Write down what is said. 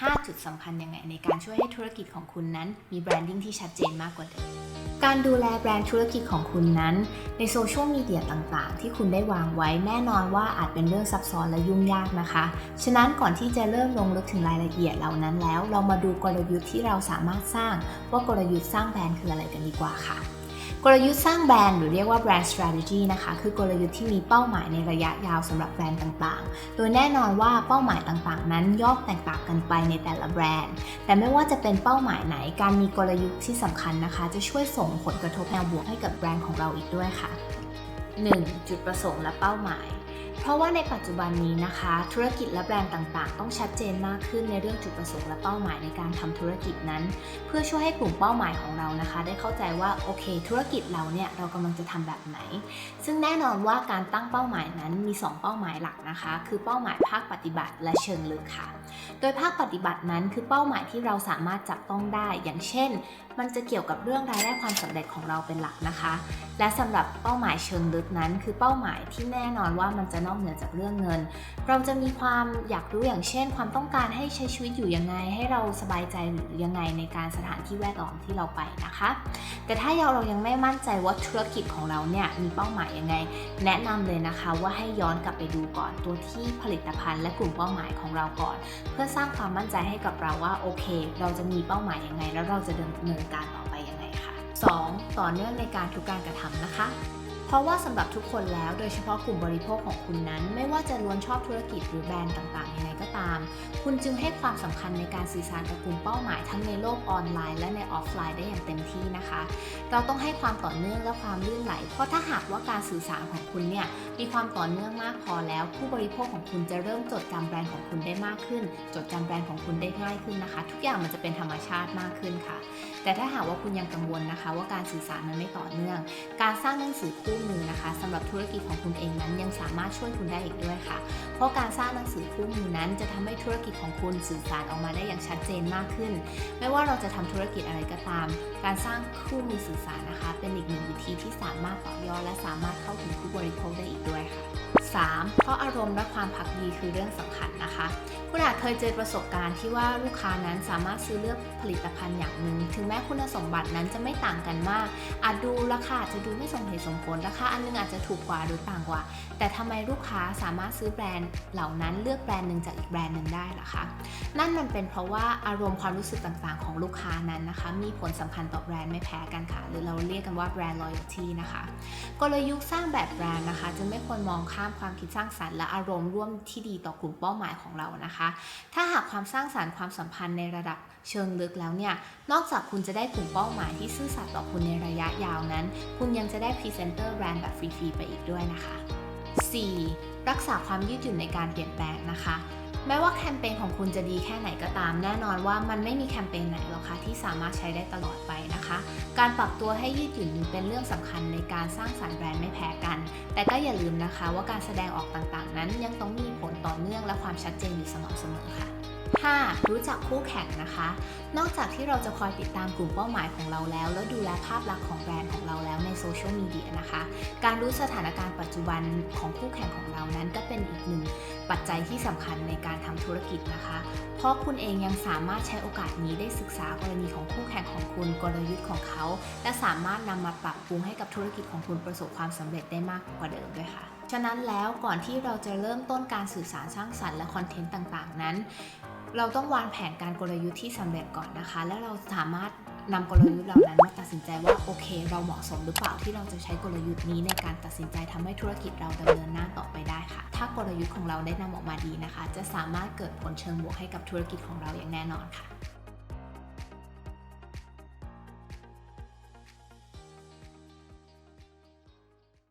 5 จุดสำคัญยังไงในการช่วยให้ธุรกิจของคุณนั้น มีแบรนดิ้งที่ชัดเจนมากกว่าเดิม การดูแลแบรนด์ธุรกิจของคุณนั้น ในโซเชียลมีเดียต่างๆ ที่คุณได้วางไว้แน่นอนว่าอาจเป็นเรื่องซับซ้อนและยุ่งยากนะคะ ฉะนั้นก่อนที่จะเริ่มลงลึกถึงรายละเอียดเหล่านั้นแล้ว เรามาดูกลยุทธ์ที่เราสามารถสร้างว่ากลยุทธ์สร้างแบรนด์คืออะไรกันดีกว่าค่ะ กลยุทธ์สร้างแบรนด์หรือเรียกว่า brand strategy นะคะ คือกลยุทธ์ที่มีเป้าหมายในระยะยาวสำหรับแบรนด์ต่างๆ โดยแน่นอนว่าเป้าหมายต่างๆ นั้นย่อมแตกต่างกันไปในแต่ละแบรนด์ แต่ไม่ว่าจะเป็นเป้าหมายไหน การมีกลยุทธ์ที่สำคัญนะคะ จะช่วยส่งผลกระทบแนวบวกให้กับแบรนด์ของเราอีกด้วยค่ะ 1. จุดประสงค์และเป้าหมาย เพราะว่าในปัจจุบันนี้นะคะ ธุรกิจและแบรนด์ต่างๆ ต้องชัดเจนมากขึ้นในเรื่องจุดประสงค์และเป้าหมายในการทำธุรกิจนั้น เพื่อช่วยให้กลุ่มเป้าหมายของเรานะคะ ได้เข้าใจว่าโอเค ธุรกิจเราเนี่ยเรากำลังจะทำแบบไหน ซึ่งแน่นอนว่าการตั้งเป้าหมายนั้นมี 2 เป้าหมายหลักนะคะ คือเป้าหมายภาคปฏิบัติและเชิงลึกค่ะ โดยภาคปฏิบัตินั้นคือเป้าหมายที่เราสามารถจับต้องได้ อย่างเช่น มันจะเกี่ยวกับเรื่องรายได้ความสำเร็จของเราเป็นหลักนะคะ และสำหรับเป้าหมายเชิงลึกนั้น คือเป้าหมายที่แน่นอนว่ามันจะนอกเหนือจากเรื่องเงิน เราจะมีความอยากรู้อย่างเช่น ความต้องการให้ใช้ชีวิตอยู่ยังไง ให้เราสบายใจหรือยังไงในการสถานที่แวดล้อมที่เราไปนะคะ แต่ถ้าเรายังไม่มั่นใจว่าธุรกิจของเราเนี่ยมีเป้าหมายยังไง แนะนำเลยนะคะว่าให้ย้อนกลับไปดูก่อนตัวที่ผลิตภัณฑ์และกลุ่มเป้าหมายของเราก่อน เพื่อสร้างความมั่นใจให้กับเราว่าโอเค เราจะมีเป้าหมายยังไง แล้วเราจะดำเนินการต่อไปยังไงค่ะ 2. ต่อเนื่องในการทุกการกระทำนะคะ เพราะว่าสำหรับทุกคนแล้วโดยเฉพาะกลุ่มบริโภคของคุณนั้น ไม่ว่าจะล้วนชอบธุรกิจหรือแบรนด์ต่างๆยังไงก็ตาม คุณจึงให้ความสำคัญในการสื่อสารกับกลุ่มเป้าหมายทั้งในโลกออนไลน์และในออฟไลน์ได้อย่างเต็มที่นะคะ เราต้องให้ความต่อเนื่องและความลื่นไหล เพราะถ้าหากว่าการสื่อสารของคุณเนี่ยมีความต่อเนื่องมากพอแล้ว ผู้บริโภคของคุณจะเริ่มจดจำแบรนด์ของคุณได้มากขึ้น จดจำแบรนด์ของคุณได้ง่ายขึ้นนะคะ ทุกอย่างมันจะเป็นธรรมชาติมากขึ้นค่ะ แต่ถ้าหากว่าคุณยังกังวลนะคะ ว่าการสื่อสารมันไม่ต่อเนื่อง การสร้างหนังสือคู่มือนะคะสำหรับธุรกิจของคุณเองนั้นยังสามารถช่วยคุณได้อีกด้วยค่ะ เพราะการสร้างหนังสือคู่มือนั้น จะทำให้ธุรกิจของคุณสื่อสารออกมาได้อย่างชัดเจนมากขึ้น ไม่ว่าเราจะทำธุรกิจอะไรก็ตาม การสร้างคู่มือสื่อสารนะคะ เป็นอีกหนึ่งวิธีที่สามารถต่อยอดและสามารถเข้าถึงผู้บริโภคได้อีกด้วยค่ะ 3. เพราะอารมณ์และความพักดีคือเรื่องสำคัญนะคะ คุณอาจเคยเจอประสบการณ์ที่ว่าลูกค้านั้นสามารถซื้อเลือกผลิตภัณฑ์อย่างหนึ่ง ถึงแม้คุณสมบัตินั้นจะไม่ต่างกันมาก อาจดูราคาจะดูไม่สมเหตุสมผลราคาอันนึงอาจจะถูกกว่าหรือต่างกว่า แต่ทำไมลูกค้าสามารถซื้อแบรนด์เหล่านั้นเลือกแบรนด์หนึ่งจากอีกแบรนด์หนึ่งได้ล่ะคะ นั่นมันเป็นเพราะว่าอารมณ์ความรู้สึกต่างๆ ของลูกค้านั้นนะคะ มีผลสำคัญต่อแบรนด์ไม่แพ้กันค่ะ หรือเราเรียกกันว่าแบรนด์ loyalty นะคะกลยุทธ์สร้างแบบแบรนด์นะคะจึงไม่ควรมองข้ามความคิดสร้างสรรค์และอารมณ์ร่วมที่ดีต่อกลุ่มเป้าหมายของเรานะคะถ้าหากความสร้างสรรค์ความสัมพันธ์ในระดับเชิงลึกแล้วเนี่ย นอกจากคุณจะได้กลุ่มเป้าหมายที่ซื่อสัตย์ต่อคุณในระยะยาวนั้น คุณยังจะได้พรีเซนเตอร์แบรนด์แบบฟรีๆไปอีกด้วยนะคะ 4. รักษาความยืดหยุ่นในการเปลี่ยนแปลงนะคะ แม้ว่าแคมเปญของคุณจะดีแค่ไหนก็ตาม แน่นอนว่ามันไม่มีแคมเปญไหนหรอกค่ะที่สามารถใช้ได้ตลอดไปนะคะ การปรับตัวให้ยืดหยุ่นเป็นเรื่องสำคัญในการสร้างสรรค์แบรนด์ไม่แพ้กัน แต่ก็อย่าลืมนะคะว่าการแสดงออกต่างๆ นั้นยังต้องมีผลต่อเนื่องและความชัดเจนอยู่เสมอเสมอค่ะ 5. รู้จักคู่แข่งนะคะ นอกจากที่เราจะคอยติดตามกลุ่มเป้าหมายของเราแล้ว แล้วดูแลภาพลักษณ์ของแบรนด์ของเราแล้วในโซเชียลมีเดียนะคะ การรู้สถานการณ์ปัจจุบันของคู่แข่งของเรานั้นก็เป็นอีกหนึ่งปัจจัยที่สำคัญในการทำธุรกิจนะคะ เพราะคุณเองยังสามารถใช้โอกาสนี้ได้ศึกษากรณีของคู่แข่งของคุณกลยุทธ์ของเขา และสามารถนำมาปรับปรุงให้กับธุรกิจของคุณประสบความสำเร็จได้มากกว่าเดิมด้วยค่ะฉะนั้นแล้วก่อนที่เราจะเริ่มต้นการสื่อสารสร้างสรรค์และคอนเทนต์ต่างๆ นั้น เราต้องวางแผนการกลยุทธ์ที่สำเร็จก่อนนะคะ แล้วเราสามารถนำกลยุทธ์เหล่านั้นมาตัดสินใจว่าโอเค เราเหมาะสมหรือเปล่าที่เราจะใช้กลยุทธ์นี้ในการตัดสินใจทำให้ธุรกิจเราดำเนินหน้าต่อไปได้ค่ะ ถ้ากลยุทธ์ของเราได้นำออกมาดีนะคะ จะสามารถเกิดผลเชิงบวกให้กับธุรกิจของเราอย่างแน่นอนค่ะ